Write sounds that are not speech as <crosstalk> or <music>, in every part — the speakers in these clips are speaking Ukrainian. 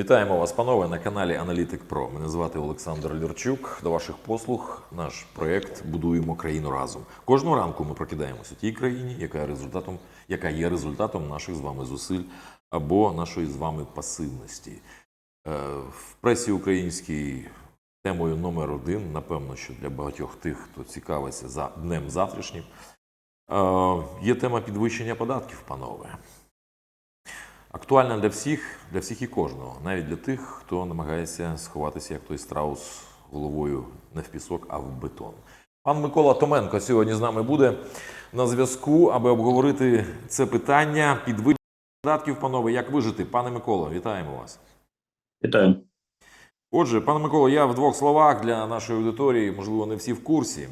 Вітаємо вас, панове, на каналі Аналітик Про. Мене звати Олександр Лірчук. До ваших послуг наш проєкт Будуємо країну разом. Кожного ранку ми прокидаємося тій країні, яка результатом, яка є результатом наших з вами зусиль або нашої з вами пасивності. Е, В пресі українській темою номер один, напевно, що для багатьох тих, хто цікавиться за днем завтрашнім, е, є тема підвищення податків, панове. Актуальна для всіх, для всіх і кожного, навіть для тих, хто намагається сховатися, як той страус головою не в пісок, а в бетон. Пан Микола Томенко сьогодні з нами буде на зв'язку, аби обговорити це питання підвищення податків, панове, як вижити. Пане Миколо, вітаємо вас. Вітаю. Отже, пане Миколо, я в двох словах для нашої аудиторії, можливо, не всі в курсі.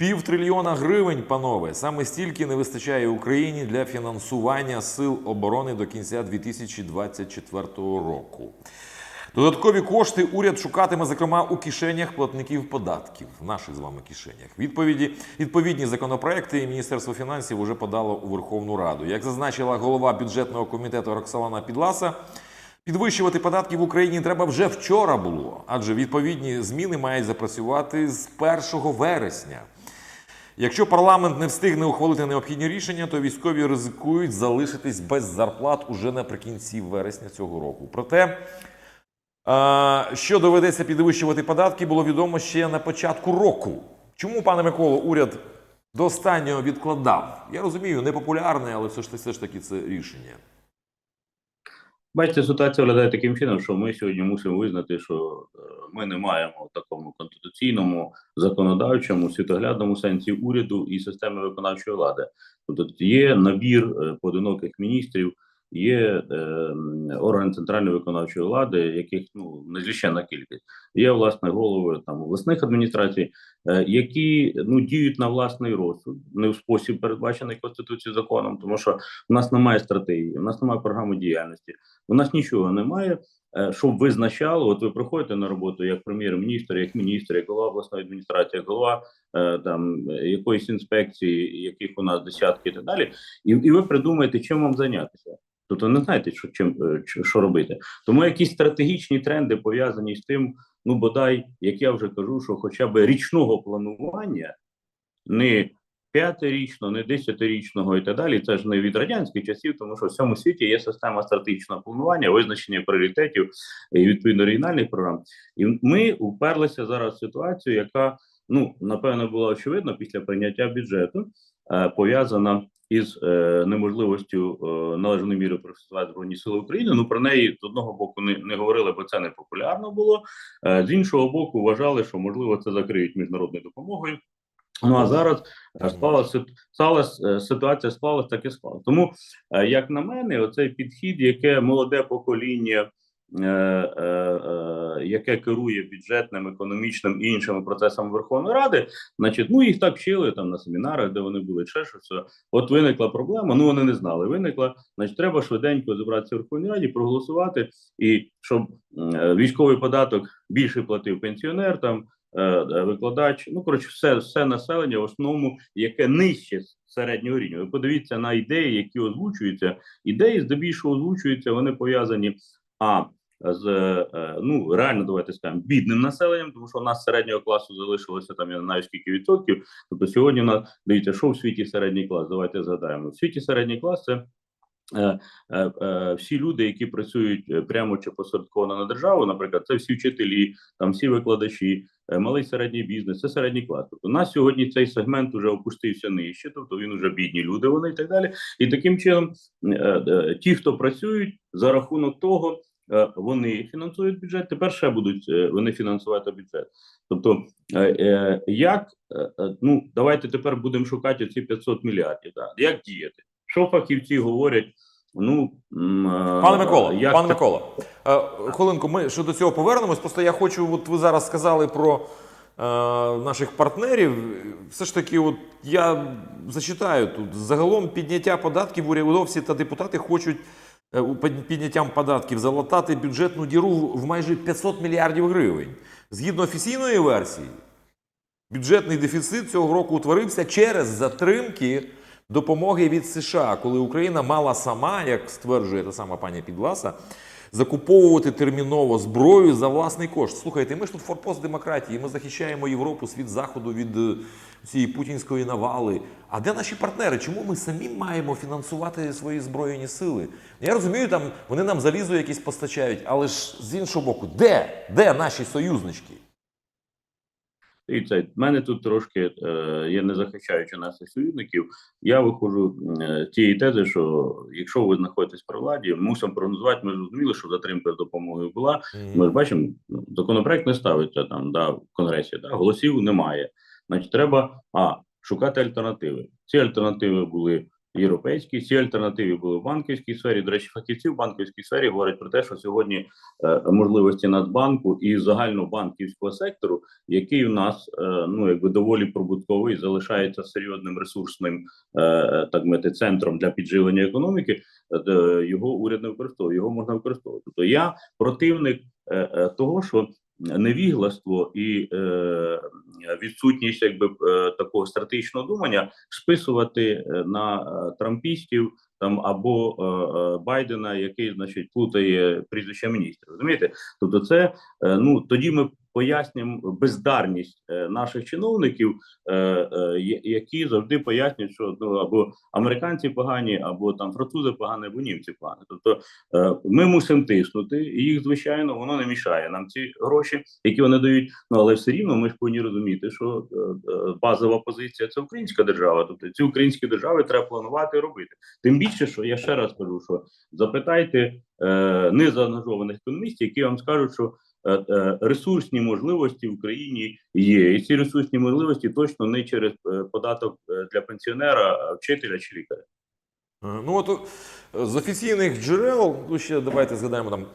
Пів трильйона гривень, панове, саме стільки не вистачає Україні для фінансування сил оборони до кінця 2024 року. Додаткові кошти уряд шукатиме, зокрема, у кишенях платників податків, в наших з вами кишенях. Відповіді, відповідні законопроекти Міністерство фінансів вже подало у Верховну Раду. Як зазначила голова бюджетного комітету Роксолана Підласа, Підвищувати податки в Україні треба вже вчора було, адже відповідні зміни мають запрацювати з 1 вересня. Якщо парламент не встигне ухвалити необхідні рішення, то військові ризикують залишитись без зарплат уже наприкінці вересня цього року. Проте, що доведеться підвищувати податки, було відомо ще на початку року. Чому, пане Миколо, уряд до останнього відкладав? Я розумію, непопулярне, але все ж, все ж таки це рішення. Бачите, ситуація виглядає таким чином, що ми сьогодні мусимо визнати, що е, ми не маємо в такому конституційному, законодавчому, світоглядному сенсі уряду і системи виконавчої влади. Тобто є набір е, поодиноких міністрів, є е, органи центральної виконавчої влади, яких ну незліченна кількість. Є власне голови там обласних адміністрацій, е, які ну діють на власний розсуд, не в спосіб передбачений конституцією законом, тому що в нас немає стратегії, в нас немає програми діяльності. У нас нічого немає, е, щоб визначало. От ви приходите на роботу як прем'єр-міністр, як міністр, як голова обласної адміністрації, як голова е, там якоїсь інспекції, яких у нас десятки і так далі, і, і ви придумаєте, чим вам зайнятися. Тобто не знаєте, що чим е, що робити. Тому якісь стратегічні тренди пов'язані з тим, ну бодай, як я вже кажу, що хоча б річного планування не п'ятирічного, не десятирічного і так далі. Це ж не від радянських часів, тому що в всьому світі є система стратегічного планування, визначення пріоритетів і відповідно регіональних програм. І ми уперлися зараз в ситуацію, яка ну напевно була очевидна після прийняття бюджету, е, пов'язана із е, неможливістю е, належною мірою професувати збройні сили України. Ну про неї з одного боку не, не говорили, бо це не популярно було. Е, з іншого боку, вважали, що можливо це закриють міжнародною допомогою. Ну а зараз е, склалася сталася ситуація, склалась так і. Тому, як на мене, оцей підхід, яке молоде покоління, яке керує бюджетним, економічним і іншими процесами Верховної Ради, значить, ну їх так вчили там на семінарах, де вони були, ще щось. От виникла проблема. Ну вони не знали. Виникла, значить, треба швиденько зібратися в Верховній Раді, проголосувати, і щоб е, військовий податок більше платив пенсіонер там е, е, викладач. Ну коротше, все, все населення в основному, яке нижче середнього рівня. Ви подивіться на ідеї, які озвучуються. Ідеї здебільшого озвучуються. Вони пов'язані а з е, ну реально давайте скажемо бідним населенням, тому що у нас середнього класу залишилося там я не знаю скільки відсотків. Тобто сьогодні на дивіться, що в світі середній клас. Давайте згадаємо. В світі середній клас це. Е, е, всі люди, які працюють прямо чи посередковано на державу, наприклад, це всі вчителі, там всі викладачі, малий середній бізнес, це середній клас. Тобто у нас сьогодні цей сегмент вже опустився нижче, тобто він вже бідні люди, вони і так далі. І таким чином, ті, хто працюють за рахунок того, вони фінансують бюджет. Тепер ще будуть е, вони фінансувати бюджет. Тобто, е, е, як е, е, ну давайте тепер будемо шукати ці 500 мільярдів. Да? Як діяти? Що фахівці говорять? Ну е, Пане Микола, як пане Микола, е, хвилинку, ми ще до цього повернемось. Просто я хочу, от ви зараз сказали про е, наших партнерів. Все ж таки, от я зачитаю тут. Загалом підняття податків урядовці та депутати хочуть е, підняттям податків залатати бюджетну діру в майже 500 мільярдів гривень. Згідно офіційної версії, бюджетний дефіцит цього року утворився через затримки допомоги від США, коли Україна мала сама, як стверджує та сама пані Підласа, закуповувати терміново зброю за власний кошт. Слухайте, ми ж тут форпост демократії, ми захищаємо Європу, світ заходу від е, цієї путінської навали. А де наші партнери? Чому ми самі маємо фінансувати свої збройні сили? Я розумію, там вони нам залізо якісь постачають, але ж з іншого боку, де? Де наші союзнички? Це в мене тут трошки е, я не захищаючи наших союзників. Я виходжу е, з тієї тези, що якщо ви знаходитесь при владі, мусимо прогнозувати. Ми зрозуміли, що затримка з допомогою була. Ми ж бачимо, ну, законопроект не ставиться там да, в конгресі, да, голосів немає. Значить, треба а шукати альтернативи. Ці альтернативи були європейські, ці альтернативи були в банківській сфері. До речі, фахівці в банківській сфері говорять про те, що сьогодні е, можливості Нацбанку і загальнобанківського сектору, який у нас е, ну якби доволі прибутковий, залишається серйозним ресурсним е, так мати центром для підживлення економіки. Його уряд не використовує, його можна використовувати. Тобто я противник того, що невігластво і е, відсутність якби е, такого стратегічного думання списувати е, на трампістів там або Байдена, який значить плутає прізвища міністрів. Розумієте? Тобто, це ну тоді ми пояснюємо бездарність е, наших чиновників, е, е, які завжди пояснюють, що ну або американці погані, або там французи погані, або німці погані. Тобто ми мусимо тиснути, і їх звичайно воно не мішає нам ці гроші, які вони дають. Ну але все рівно ми ж повинні розуміти, що базова позиція це українська держава. Тобто ці українські держави треба планувати і робити. Тим більше, що я ще раз кажу, що запитайте е, незаангажованих економістів, які вам скажуть, що ресурсні можливості в Україні є, і ці ресурсні можливості точно не через е, податок е, для пенсіонера, вчителя чи лікаря. Ну от е, з офіційних джерел, ну ще давайте згадаємо там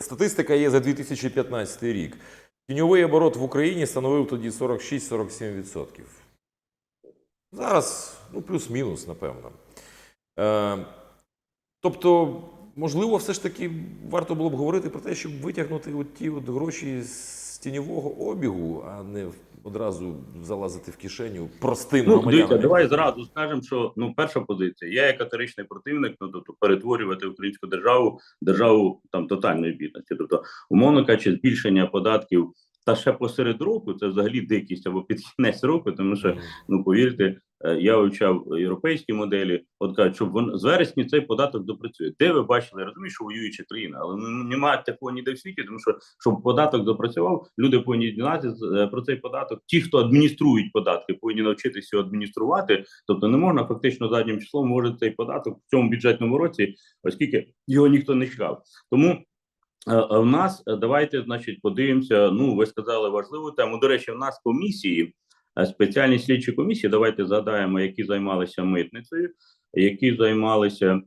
статистика є за 2015 рік. Тіньовий оборот в Україні становив тоді 46-47%. Зараз, ну, плюс-мінус, напевно. Е, тобто, можливо, все ж таки варто було б говорити про те, щоб витягнути от ті от гроші з тіньового обігу, а не одразу залазити в кишеню простим Ну, громадянам. дивіться, давай зразу скажемо, що ну перша позиція. Я як категоричний противник, ну тобто перетворювати українську державу державу там тотальної бідності. Тобто, умовно кажучи, збільшення податків та ще посеред року це взагалі дикість або під кінець року, тому що ну повірте, е, я вивчав європейські моделі. От кажуть, щоб вон з вересня цей податок допрацює. Де ви бачили? Я розумію, що воююча країна, але ну, немає такого ніде в світі, тому що щоб податок допрацював, люди повинні дізнатися е, про цей податок. Ті, хто адмініструють податки, повинні навчитися його адмініструвати. Тобто не можна фактично заднім числом може цей податок в цьому бюджетному році, оскільки його ніхто не чекав. Тому. Е, е, В нас е, давайте, значить, подивимося. Ну, ви сказали важливу тему. До речі, в нас комісії, спеціальні слідчі комісії. Давайте згадаємо, які займалися митницею, які займалися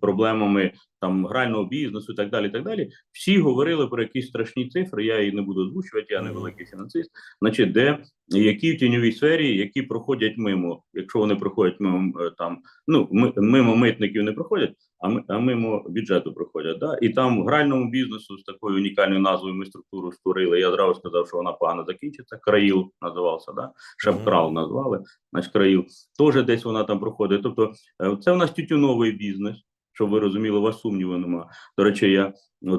проблемами там грального бізнесу, і так далі. і Так далі. Всі говорили про якісь страшні цифри. Я їх не буду озвучувати, я не великий фінансист. Значить, де які в тіньовій сфері, які проходять мимо, якщо вони проходять мимо е, там, ну мимо митників не проходять, а ми а мимо бюджету проходять. Да? І там в гральному бізнесу з такою унікальною назвою ми структуру створили. Я зразу сказав, що вона погано закінчиться. Країл називався, да? Шепкрал назвали, значить країл. Теж десь вона там проходить. Тобто, е, це у нас тютюновий бізнес. Щоб ви розуміли, у вас сумніву нема. До речі, я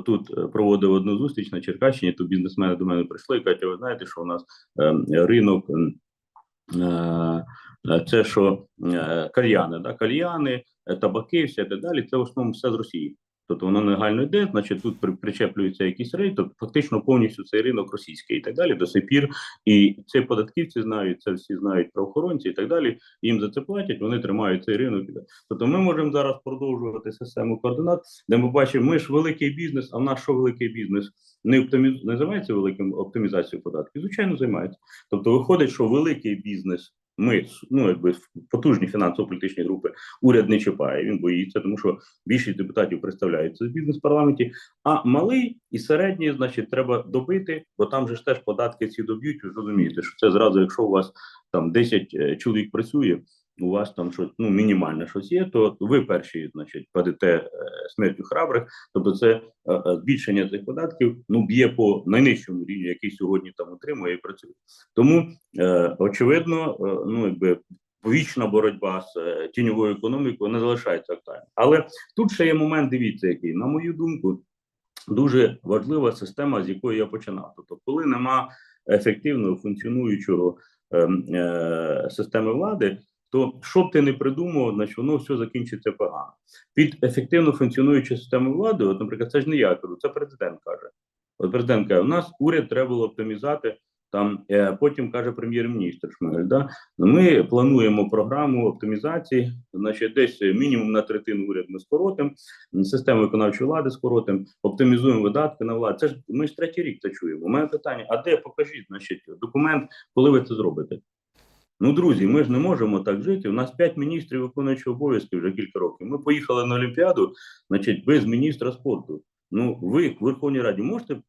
тут е, проводив одну зустріч на Черкащині, то бізнесмени до мене прийшли і кажуть, ви знаєте, що у нас е, ринок ем, е, це що е, кальяни, да? кальяни, табаки, все так далі. Це в основному все з Росії. Тобто воно негально йде, значить тут при, причеплюється якийсь рейд, тобто фактично повністю цей ринок російський і так далі до сих пір. І це податківці знають, це всі знають правоохоронці і так далі. Їм за це платять, вони тримають цей ринок. Тобто ми можемо зараз продовжувати систему координат, де ми бачимо, ми ж великий бізнес, а в нас що великий бізнес? Не оптиміз... не займається великим оптимізацією податків? Звичайно, займається. Тобто виходить, що великий бізнес. Ми ну якби потужні фінансово-політичні групи уряд не чіпає. Він боїться, тому що більшість депутатів представляються в бізнес парламенті. А малий і середній, значить, треба добити, бо там же ж теж податки ці доб'ють. Ви розумієте, що це зразу, якщо у вас там 10 е, чоловік працює, у вас там щось ну мінімальне щось є, то ви перші, значить, падете е, смертю храбрих. Тобто, це е, е, збільшення цих податків ну б'є по найнижчому рівні, який сьогодні там отримує і працює. Тому очевидно, ну якби вічна боротьба з тіньовою економікою не залишається актуальною. Але тут ще є момент, дивіться, який, на мою думку, дуже важлива система, з якої я починав. Тобто, коли нема ефективного функціонуючого ем, системи влади, то що б ти не придумав, значить воно все закінчиться погано. Під ефективно функціонуючу систему влади, от, наприклад, це ж не я кажу, це президент каже. От президент каже, у нас уряд треба було оптимізати. Там е, потім каже прем'єр-міністр Шмигаль, да ми плануємо програму оптимізації, значить, десь мінімум на третину уряд ми скоротимо, систему виконавчої влади скоротимо, оптимізуємо видатки на владу. Це ж ми ж третій рік це чуємо. У мене питання: а де покажіть, значить, документ, коли ви це зробите? Ну, друзі, ми ж не можемо так жити. У нас п'ять міністрів виконуючих обов'язків вже кілька років. Ми поїхали на Олімпіаду, значить, без міністра спорту. Ну, ви в Верховній Раді можете е,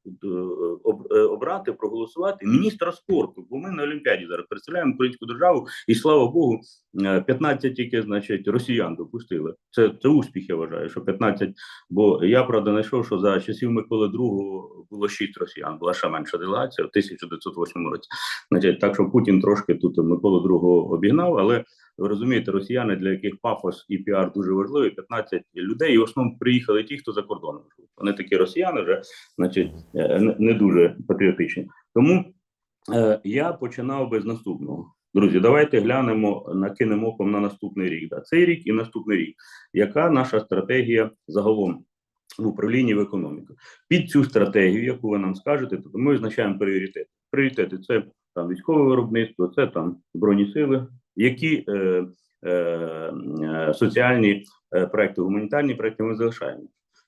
е, обрати, проголосувати міністра спорту, бо ми на Олімпіаді зараз представляємо українську державу, і слава Богу, е, 15 тільки, значить, росіян допустили. Це, це успіх, я вважаю, що 15, бо я правда знайшов, що за часів Миколи II було 6 росіян, була ще менша делегація в 1908 році. Значить, так що Путін трошки тут Миколу II обігнав, але ви розумієте, росіяни, для яких пафос і піар дуже важливі, 15 людей, і в основному приїхали ті, хто за кордоном живуть. Вони такі росіяни вже, значить, е, не- дуже патріотичні. Тому е, я починав би з наступного. Друзі, давайте глянемо, накинемо оком на наступний рік. Да. Цей рік і наступний рік. Яка наша стратегія загалом в управлінні в економіку? Під цю стратегію, яку ви нам скажете, то ми визначаємо пріоритети. Пріоритети це там військове виробництво, це там збройні сили, які е, е, е, соціальні е, проекти, гуманітарні проекти ми залишаємо.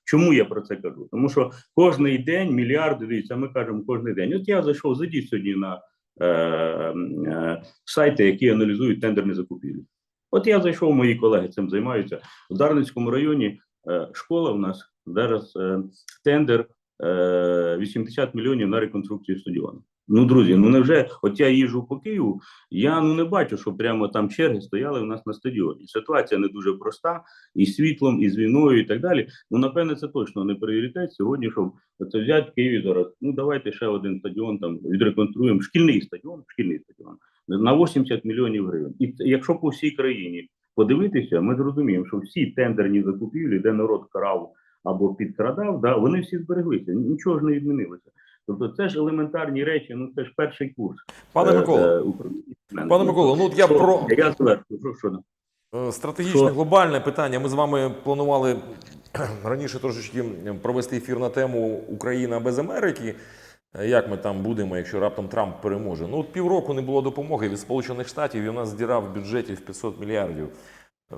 Чому я про це кажу? Тому що кожний день мільярди, дивіться, ми кажемо кожний день. От я зайшов, зайдіть сьогодні на е, е, сайти, які аналізують тендерні закупівлі. От я зайшов, мої колеги цим займаються. В Дарницькому районі е, школа у нас зараз е, тендер е, 80 мільйонів на реконструкцію стадіону. Ну, друзі, ну невже от я їжджу по Києву, я ну не бачу, що прямо там черги стояли у нас на стадіоні. Ситуація не дуже проста, і світлом, і з війною, і так далі. Ну, напевне, це точно не пріоритет сьогодні, щоб це взяти в Києві зараз. Ну давайте ще один стадіон там відреконструємо. Шкільний стадіон, шкільний стадіон на 80 мільйонів гривень. І якщо по всій країні подивитися, ми зрозуміємо, що всі тендерні закупівлі, де народ крав або підкрадав, да, вони всі збереглися. Нічого ж не відмінилося. Тобто це ж елементарні речі, ну це ж перший курс. Пане е, Микола, е, пане Микола, ну от я про Я що? Е, Стратегічне глобальне питання. Ми з вами планували <clears throat> раніше трошечки провести ефір на тему Україна без Америки. Як ми там будемо, якщо раптом Трамп переможе? Ну, от півроку не було допомоги від Сполучених Штатів, і у нас діра в бюджеті в 500 мільярдів.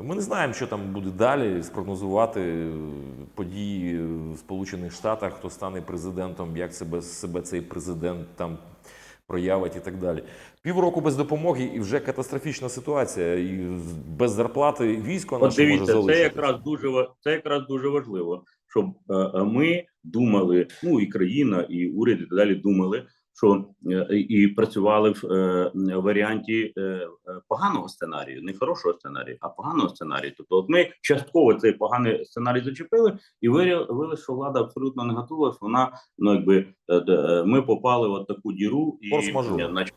Ми не знаємо, що там буде далі, спрогнозувати події в Сполучених Штатах, хто стане президентом, як себе, себе цей президент там проявить і так далі. Півроку без допомоги і вже катастрофічна ситуація. І без зарплати військо От наше може дивіться, це якраз дуже це якраз дуже важливо, щоб е, е, ми думали, ну і країна, і уряд і так далі думали, що е, і працювали в е, варіанті е, поганого сценарію, не хорошого сценарію, а поганого сценарію. Тобто, от ми частково цей поганий сценарій зачепили, і виявили, що влада абсолютно не готова. що Вона ну якби ми попали в от таку діру і е, значить,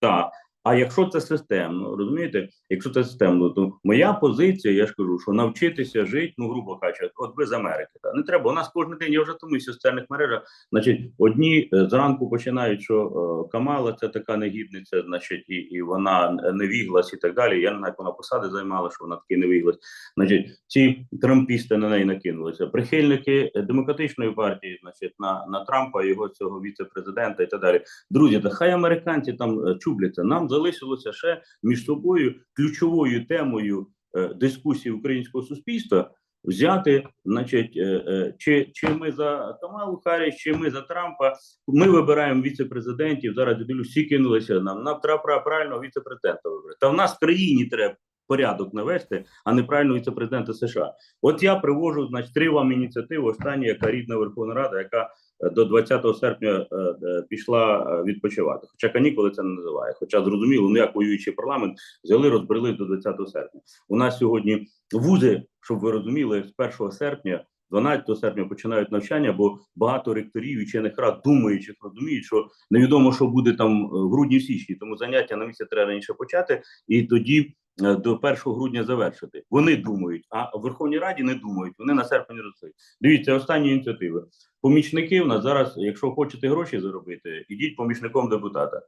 так. А якщо це системно, розумієте, якщо це системно, то моя позиція, я ж кажу, що навчитися жити, ну грубо кажучи, от без Америки. Та не треба. У нас кожен день я вже втомився в соціальних мережах. Значить, одні е, зранку починають, що е, Камала це така негідниця, значить, і, і вона невіглас і так далі. Я не знаю, вона посади займала, що вона такий невіглас. Значить, ці трампісти на неї накинулися. Прихильники демократичної партії, значить, на, на Трампа, його цього віце-президента і так далі. Друзі, та хай американці там е, чубляться. Нам залишилося ще між собою ключовою темою е, дискусії українського суспільства. Взяти, значить, е, е, чи, чи ми за Камалу Харріс, чи ми за Трампа. Ми вибираємо віце-президентів. Зараз я дивлюсь, всі кинулися нам. Нам треба пра- правильного віце-президента вибрати. Та в нас в країні треба порядок навести, а не правильно віце-президента США. От я привожу, значить, три вам ініціативи. Остання, яка рідна Верховна Рада, яка е, до 20 серпня е, е, пішла відпочивати. Хоча канікули це не називає. Хоча зрозуміло, ну як воюючий парламент взяли, розбрели до 20 серпня. У нас сьогодні вузи, щоб ви розуміли, з 1 серпня. 12 серпня починають навчання, бо багато ректорів і вчених рад думаючих розуміють, що невідомо, що буде там в грудні січні. Тому заняття на місяць треба раніше почати, і тоді до 1 грудня завершити. Вони думають, а в Верховній Раді не думають. Вони на серпень росли. Дивіться, останні ініціативи. Помічники у нас зараз, якщо хочете гроші заробити, ідіть помічником депутата.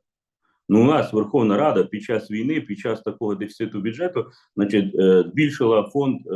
Ну, у нас Верховна Рада під час війни, під час такого дефіциту бюджету, значить, е, збільшила фонд е,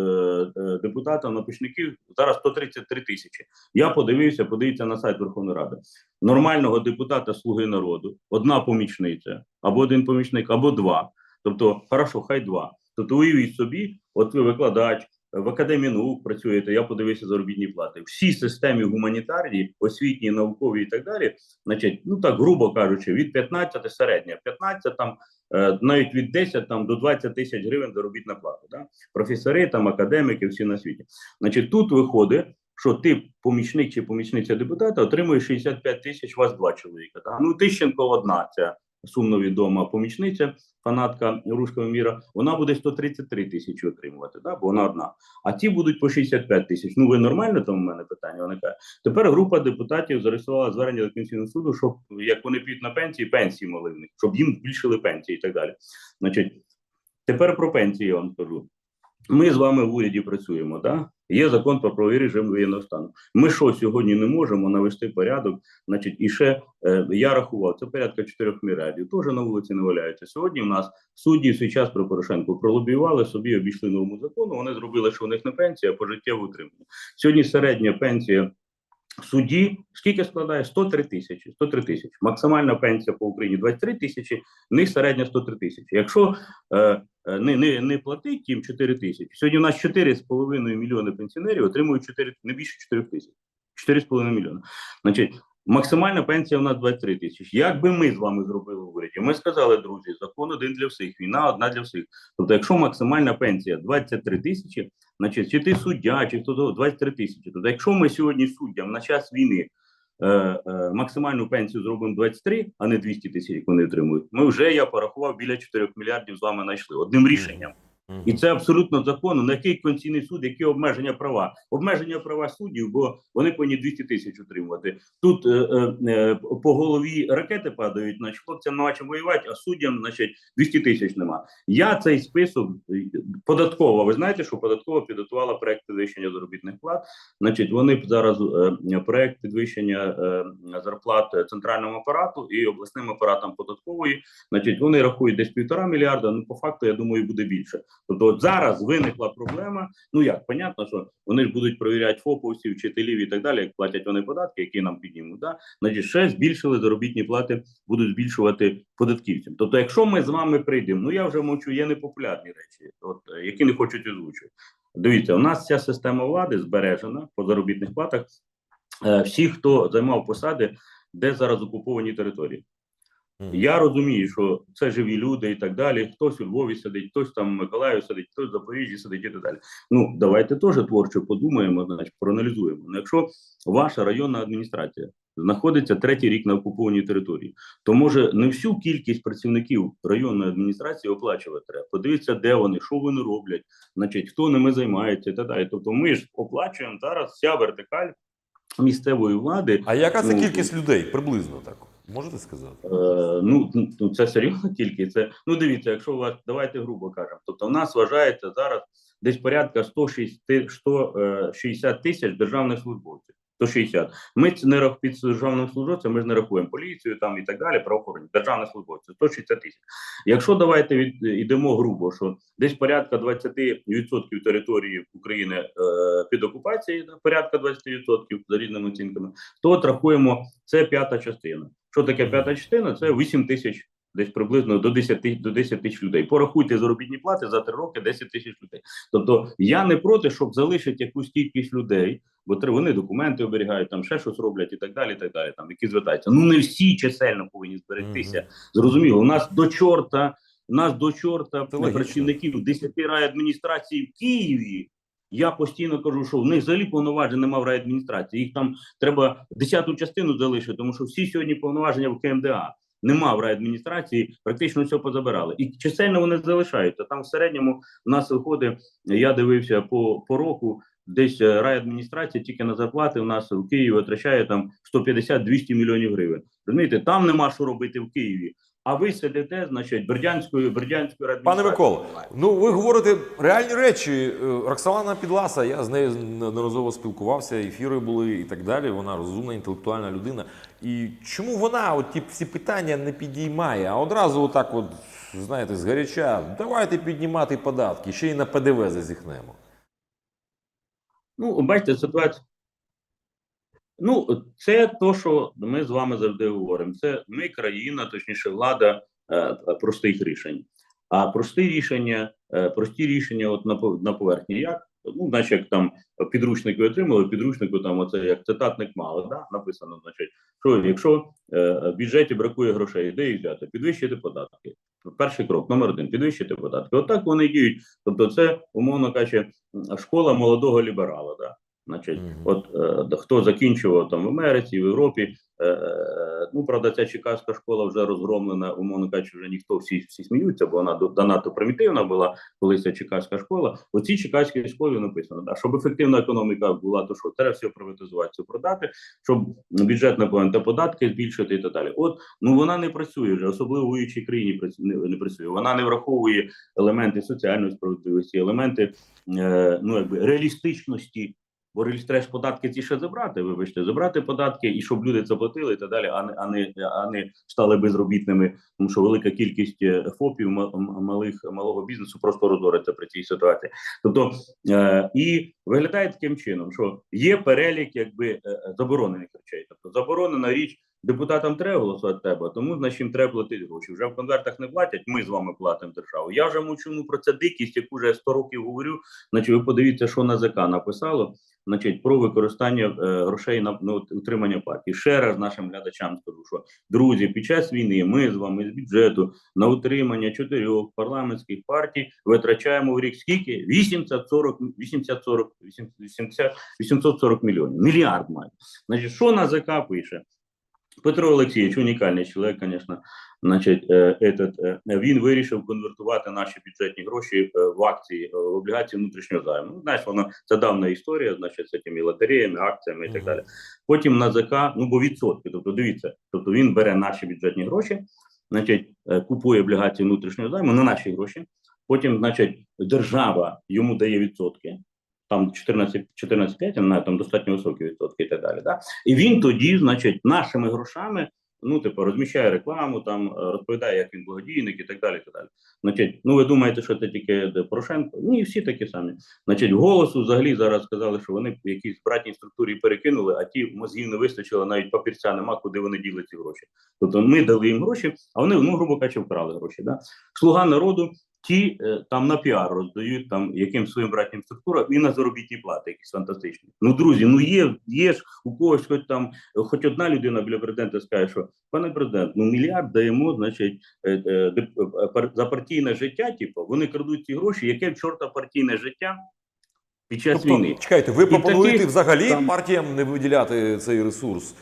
е, депутата на помічників зараз 133 тисячі. Я подивився, подивіться на сайт Верховної Ради. Нормального депутата Слуги народу, одна помічниця, або один помічник, або два. Тобто, хорошо, хай два. Тобто, уявіть собі, от ви викладач, в академії наук працюєте, я подивився заробітні плати. Всі системі гуманітарні, освітні, наукові і так далі, значить, ну так грубо кажучи, від 15 середня, 15 там е, навіть від 10 там до 20 тисяч гривень заробітна плата. Да? Професори, там академіки, всі на світі. Значить, тут виходить, що ти помічник чи помічниця депутата отримує 65 тисяч, вас два чоловіка. Да? Ну Тищенко одна ця сумно відома помічниця, фанатка руського міра, вона буде 133 тисячі отримувати, да? бо вона одна. А ті будуть по 65 тисяч. Ну ви нормально там у мене питання виникає. Тепер група депутатів зареєструвала звернення до Конституційного суду, щоб як вони підуть на пенсії, пенсії мали в них, щоб їм збільшили пенсії і так далі. Значить, тепер про пенсії я вам скажу. Ми з вами в уряді працюємо, да? Є закон про правовий режим воєнного стану. Ми що сьогодні не можемо навести порядок? Значить, і ще е, я рахував, це порядка 4 мільярдів. Теж на вулиці не валяються. Сьогодні в нас судді в свій час при Порошенку пролобіювали собі, обійшли норму закону. Вони зробили, що у них не пенсія, а пожиттєво утримання. Сьогодні середня пенсія судді скільки складає? 103 тисячі. 103 тисячі. Максимальна пенсія по Україні 23 тисячі, в них середня 103 тисячі. Якщо е, не, не, не платить їм 4 тисячі, сьогодні у нас 4,5 мільйони пенсіонерів отримують 4, не більше 4 тисяч. 4,5 мільйони. Значить, максимальна пенсія у нас 23 тисячі. Як би ми з вами зробили в уряді? Ми сказали, друзі, закон один для всіх, війна одна для всіх. Тобто, якщо максимальна пенсія 23 тисячі, значить, чи ти суддя, чи хто то 23 тисячі. Тобто, якщо ми сьогодні суддям на час війни е, е, максимальну пенсію зробимо 23, а не 200 тисяч, як вони отримують, ми вже я порахував біля 4 мільярдів з вами знайшли. Одним рішенням. І це абсолютно законно. На який конституційний суд, які обмеження права? Обмеження права суддів, бо вони повинні 200 тисяч отримувати. Тут е, е, е, по голові ракети падають, значить хлопцям нема чим воювати, а суддям, значить, 200 тисяч нема. Я цей список е, податкова. Ви знаєте, що податкова підготувала проект підвищення заробітних плат. Значить, вони зараз е, проект підвищення е, зарплат центральному апарату і обласним апаратам податкової. Значить, вони рахують десь півтора мільярда. Ну по факту, я думаю, буде більше. Тобто, от зараз виникла проблема. Ну як понятно, що вони ж будуть перевіряти ФОПовців, вчителів і так далі, як платять вони податки, які нам піднімуть. Да? Значить, ще збільшили заробітні плати, будуть збільшувати податківцям. Тобто, якщо ми з вами прийдемо, ну я вже мовчу, є непопулярні речі, от які не хочуть озвучувати. Дивіться, у нас ця система влади збережена по заробітних платах. Е, Всі, хто займав посади, де зараз окуповані території. Я розумію, що це живі люди і так далі. Хтось у Львові сидить, хтось там в Миколаєві сидить, хтось в Запоріжжі сидить і так далі. Ну давайте теж творчо подумаємо, значить, проаналізуємо. Ну, якщо ваша районна адміністрація знаходиться третій рік на окупованій території, то може не всю кількість працівників районної адміністрації оплачувати треба. Подивіться, де вони, що вони роблять, значить, хто ними займається і так далі. Тобто, ми ж оплачуємо зараз вся вертикаль місцевої влади. А яка це Ну, кількість людей приблизно так? Можете сказати? Е, ну, ну це серйозно тільки. Це ну дивіться, якщо у вас давайте грубо кажемо. Тобто, в нас вважається зараз десь порядка 160 160 тисяч державних службовців. 160. Ми це не рах під державним службовцем, ми ж не рахуємо поліцію там і так далі, правоохоронні, державних службовців, 160 тисяч. Якщо давайте від, йдемо грубо, що десь порядка 20% території України е, під окупацією, порядка 20% за різними оцінками, то от рахуємо, це п'ята частина. Що таке п'ята частина? Це 8 тисяч, десь приблизно до 10 до 10 тисяч людей. Порахуйте заробітні плати за 3 роки 10 тисяч людей. Тобто я не проти, щоб залишити якусь кількість людей, бо вони документи оберігають, там ще щось роблять і так далі. і так далі, там які звертаються. Ну не всі чисельно повинні зберегтися. Зрозуміло, у нас до чорта, у нас до чорта працівників 10 райадміністрацій в Києві. Я постійно кажу, що в них взагалі повноважень немає в райадміністрації. Їх там треба десяту частину залишити, тому що всі сьогодні повноваження в КМДА. Нема в райадміністрації, практично все позабирали. І чисельно вони залишаються. Там в середньому у нас виходить, я дивився по, по року, десь е, райадміністрація тільки на зарплати у нас в Києві витрачає там 150-200 мільйонів гривень. Розумієте, там нема що робити в Києві. А ви сидите, значить, Бердянською Бердянською Пане адміністрацією. Миколо, ну ви говорите реальні речі. Е, Роксолана Підласа, я з нею неодноразово спілкувався, ефіри були і так далі. Вона розумна, інтелектуальна людина. І чому вона от ті всі питання не підіймає, а одразу отак, от, знаєте, згаряча, давайте піднімати податки, ще й на ПДВ зазіхнемо. Ну, бачите, ситуація. Ну, це то, що ми з вами завжди говоримо. Це ми країна, точніше, влада е, простих рішень. А прості рішення, е, прості рішення, от на на поверхні, як ну, значить, як там підручники отримали, підручнику там оце як цитатник мало, да? написано, значить, що якщо е, в бюджеті бракує грошей, де їх взяти? Підвищити податки. Перший крок, номер один, підвищити податки. Отак вони діють. Тобто, це умовно кажучи, школа молодого ліберала. Да? Значить, Мгм. от е, хто закінчував там в Америці, в Європі. Е, е, ну правда, ця чекаська школа вже розгромлена, умовно кажучи, вже ніхто всі всі сміються, бо вона до- занадто примітивна була, коли ця чекаська школа. У цій чекаській школі написано, да, щоб ефективна економіка була, то що треба все приватизувати, все продати, щоб бюджет наповнити податки збільшити і так далі. От ну вона не працює вже, особливо в воюючій країні не, не працює. Вона не враховує елементи соціальної справедливості, елементи е, ну якби реалістичності. Бо реєстреш податки ці ще забрати, вибачте, забрати податки і щоб люди це платили і так далі, а не а не а не стали безробітними, тому що велика кількість е, ФОПів малих малого бізнесу просто розориться при цій ситуації. Тобто е, і виглядає таким чином, що є перелік якби е, е, заборонених речей. Тобто заборонена річ депутатам треба голосувати треба, тому значить їм треба платити гроші. Вже в конвертах не платять. Ми з вами платимо державу. Я вже мовчу ну, про це дикість, яку вже 100 років говорю. Значить, ви подивіться, що НАЗК написало. Значить, про використання е, грошей на, на утримання партії. Ще раз нашим глядачам скажу, що друзі, під час війни ми з вами з бюджету на утримання чотирьох парламентських партій витрачаємо в рік скільки? 840, 840, 80, 840 мільйонів. Мільярд має. Значить, що НАЗК пише? Петро Олексійович, унікальний чоловік, звісно. Значить, е, этот, е, він вирішив конвертувати наші бюджетні гроші е, в акції, в облігації внутрішнього займу. Ну, знаєш, воно це давна історія, значить, з цими лотереями, акціями і так далі. Потім НАЗК, ну бо відсотки. Тобто, дивіться, тобто він бере наші бюджетні гроші, значить, купує облігації внутрішнього займу на наші гроші. Потім, значить, держава йому дає відсотки. Там 14, 14,5, не знаю, там достатньо високі відсотки і так далі. Да? І він тоді, значить, нашими грошами, ну, типу, розміщає рекламу, там е, розповідає, як він благодійник і так далі. Так далі. Значить, ну ви думаєте, що це тільки Порошенко? Ні, всі такі самі. Значить, голосу взагалі зараз сказали, що вони в якійсь братній структурі перекинули, а ті мозгів не вистачило, навіть папірця нема, куди вони діли ці гроші. Тобто ми дали їм гроші, а вони, ну, грубо кажучи, вкрали гроші. Да? Слуга народу. Ті е, там на піар роздають там яким своїм братнім структурам і на заробітні плати, якісь фантастичні. Ну друзі, ну є, є ж у когось, хоч там, хоч одна людина біля президента скаже, що пане президент, ну мільярд даємо, значить, е, е, за партійне життя. Типу, вони крадуть ці гроші. Яке в чорта партійне життя під час Тобто, війни? чекайте, ви І пропонуєте таких взагалі там- партіям не виділяти цей ресурс?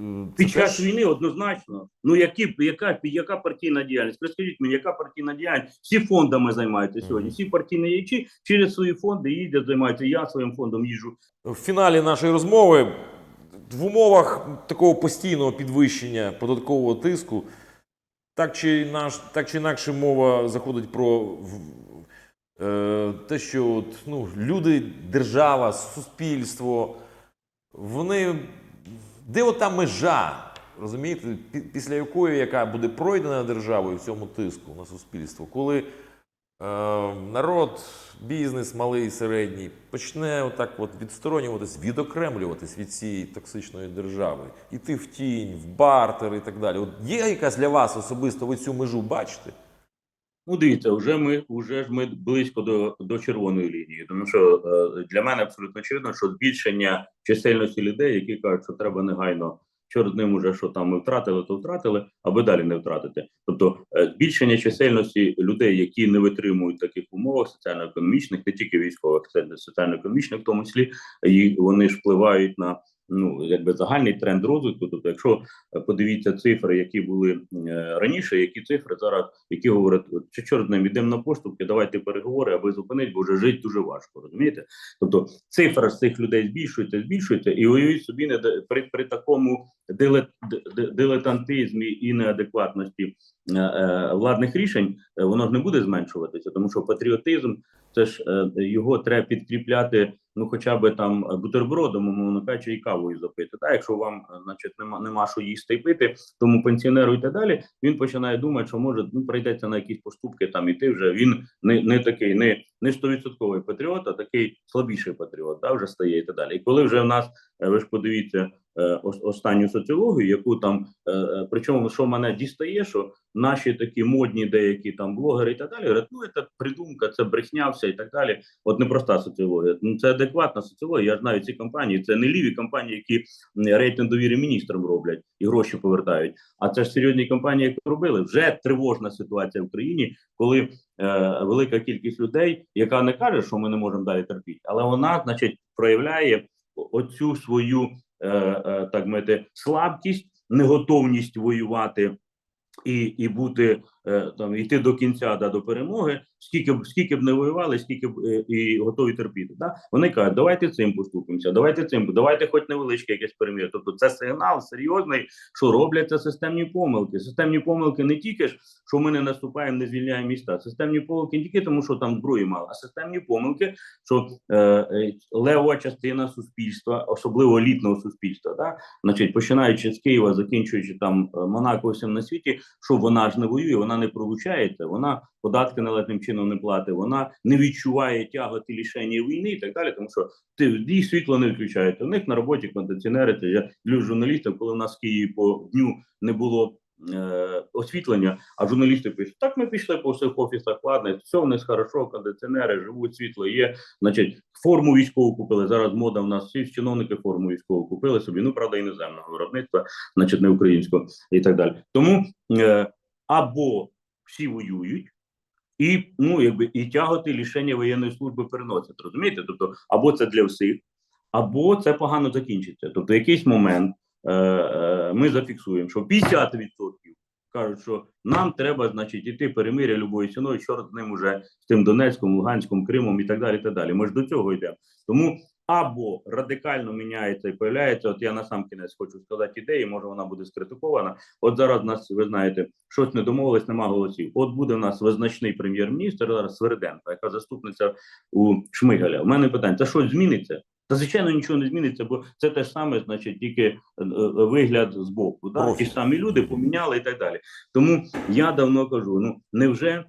Це Під час теж- війни однозначно. Ну які яка яка партійна діяльність? Розкажіть мені, яка партійна діяльність? Всі фондами займаються сьогодні. Всі партійні діячі через свої фонди їздять, займаються. Я своїм фондом їжджу. В фіналі нашої розмови в умовах такого постійного підвищення податкового тиску, так чи, наш, так чи інакше мова заходить про е, те, що от, ну, люди, держава, суспільство, вони. Де ота межа? Розумієте, після якої яка буде пройдена державою в цьому тиску на суспільство, коли е, народ, бізнес малий і середній почне отак от відсторонюватись, відокремлюватись від цієї токсичної держави, іти в тінь, в бартер і так далі. От є якась для вас особисто ви цю межу бачите? Ну, дивіться, вже ми вже ж ми близько до, до червоної лінії. Тому що е, для мене абсолютно очевидно, що збільшення чисельності людей, які кажуть, що треба негайно чорт ним уже що там ми втратили, то втратили, аби далі не втратити. Тобто е, збільшення чисельності людей, які не витримують таких умов соціально-економічних, не тільки військових, це соціально-економічних, в тому числі і вони ж впливають на ну якби загальний тренд розвитку. Тобто, якщо е, подивіться цифри, які були е, раніше, які цифри зараз, які говорять, що чорт нам ідемо на поштовхи, давайте переговори, аби зупинити, бо вже жити дуже важко. Розумієте? Тобто цифра з цих людей збільшується, збільшується, і уявіть собі, не при, при такому дилетантизмі і неадекватності е, е, владних рішень, е, воно ж не буде зменшуватися, тому що патріотизм це ж його треба підкріпляти. Ну, хоча б там бутербродом, умовно кажучи, і кавою запити. Та якщо вам, значить, нема, нема що їсти і пити, тому пенсіонеру і так далі, він починає думати, що може ну прийдеться на якісь поступки там іти вже. Він не, не такий, не не стовідсотковий патріот, а такий слабіший патріот, да, вже стає і так далі. І коли вже в нас, е, ви ж подивіться е, останню соціологію, яку там е, причому що мене дістає, що наші такі модні деякі там блогери і так далі, говорять, ну це придумка, це брехня, все і так далі. От непроста соціологія. Ну це адекватна соціологія. Я ж знаю ці компанії. Це не ліві компанії, які рейтинг довіри міністрам роблять і гроші повертають. А це ж серйозні компанії, які робили. Вже тривожна ситуація в країні, коли велика кількість людей, яка не каже, що ми не можемо далі терпіти, але вона, значить, проявляє оцю свою е, е, так мати слабкість, неготовність воювати і, і бути е, там йти до кінця да, до перемоги, скільки б скільки б не воювали, скільки б е, і готові терпіти. Да? Вони кажуть, давайте цим поступимося, давайте цим, давайте хоч невеличке якесь перемір'я. Тобто це сигнал серйозний, що робляться системні помилки. Системні помилки не тільки ж, що ми не наступаємо, не звільняємо міста. Системні помилки не тільки тому, що там зброї мало, а системні помилки, що е, е, левова частина суспільства, особливо елітного суспільства, да, значить, починаючи з Києва, закінчуючи там е, Монако, всім на світі, що вона ж не воює, вона не пролучається, вона податки належним чином не платить, вона не відчуває тяготи лішення війни і так далі. Тому що ти їх світло не відключають. У них на роботі кондиціонери. Це я люблю журналістів, коли в нас в Києві по дню не було. е, Освітлення, а журналісти пишуть: так ми пішли по всіх офісах, ладно, все в них хорошо, кондиціонери, живуть, світло є. Значить, форму військову купили. Зараз мода в нас всі чиновники форму військову купили собі. Ну правда, іноземного виробництва, значить, не українського і так далі. Тому е, або всі воюють. І ну якби і тяготи лишення воєнної служби переносять. Розумієте? Тобто, або це для всіх, або це погано закінчиться. Тобто, якийсь момент е, е, ми зафіксуємо, що 50% кажуть, що нам треба, значить, іти перемиря любою ціною, чорт з ним уже з тим Донецьком, Луганськом, Кримом і так далі. так далі. Ми ж до цього йдемо. Тому або радикально міняється і появляється. От я на сам кінець хочу сказати ідеї, може вона буде скритикована. От зараз в нас, ви знаєте, щось не домовилось, нема голосів. От буде в нас визначний прем'єр-міністр зараз Свериденко, яка заступниця у Шмигаля. У мене питання: це щось зміниться? Та звичайно нічого не зміниться, бо це те ж саме, значить, тільки е, е, вигляд з боку. Да? Ті ж самі люди поміняли і так далі. Тому я давно кажу: ну невже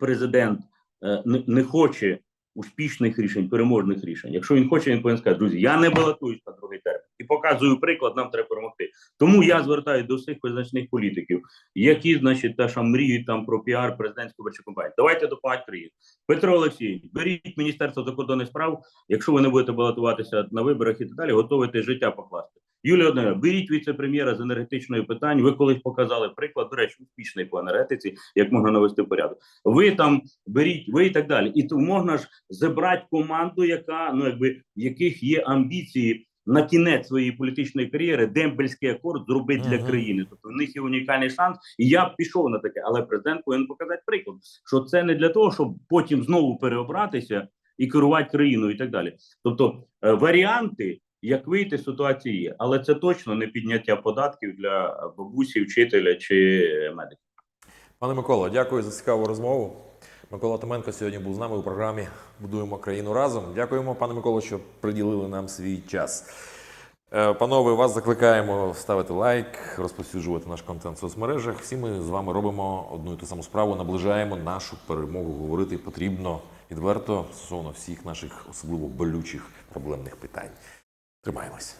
президент е, не, не хоче успішних рішень, переможних рішень? Якщо він хоче, він повинен сказати, друзі, я не балотуюсь на другий термін і показую приклад, нам треба перемогти. Тому я звертаюся до всіх визначних політиків, які, значить, теж мріють там про піар президентської виборчої кампанії. Давайте допомагати країні. Петро Олексійович, беріть Міністерство закордонних справ, якщо ви не будете балотуватися на виборах і так далі, готовите життя покласти. Юлія Однера, беріть віце-прем'єра з енергетичної питань. Ви колись показали приклад, до речі, успішний по енергетиці, як можна навести порядок. Ви там беріть, ви і так далі. І то можна ж зібрати команду, яка ну якби в яких є амбіції на кінець своєї політичної кар'єри дембельський акорд зробити для країни. Тобто в них є унікальний шанс, і я б пішов на таке, але президент повинен показати приклад, що це не для того, щоб потім знову переобратися і керувати країною, і так далі. Тобто е, варіанти. Як вийти з ситуації але це точно не підняття податків для бабусі, вчителя чи медика. Пане Микола, дякую за цікаву розмову. Микола Томенко сьогодні був з нами у програмі Будуємо країну разом. Дякуємо, пане Миколо, що приділили нам свій час. Е, Панове, вас закликаємо ставити лайк, розповсюджувати наш контент в соцмережах. Всі ми з вами робимо одну і ту саму справу, наближаємо нашу перемогу. Говорити потрібно відверто стосовно всіх наших особливо болючих проблемних питань. Тримаємось.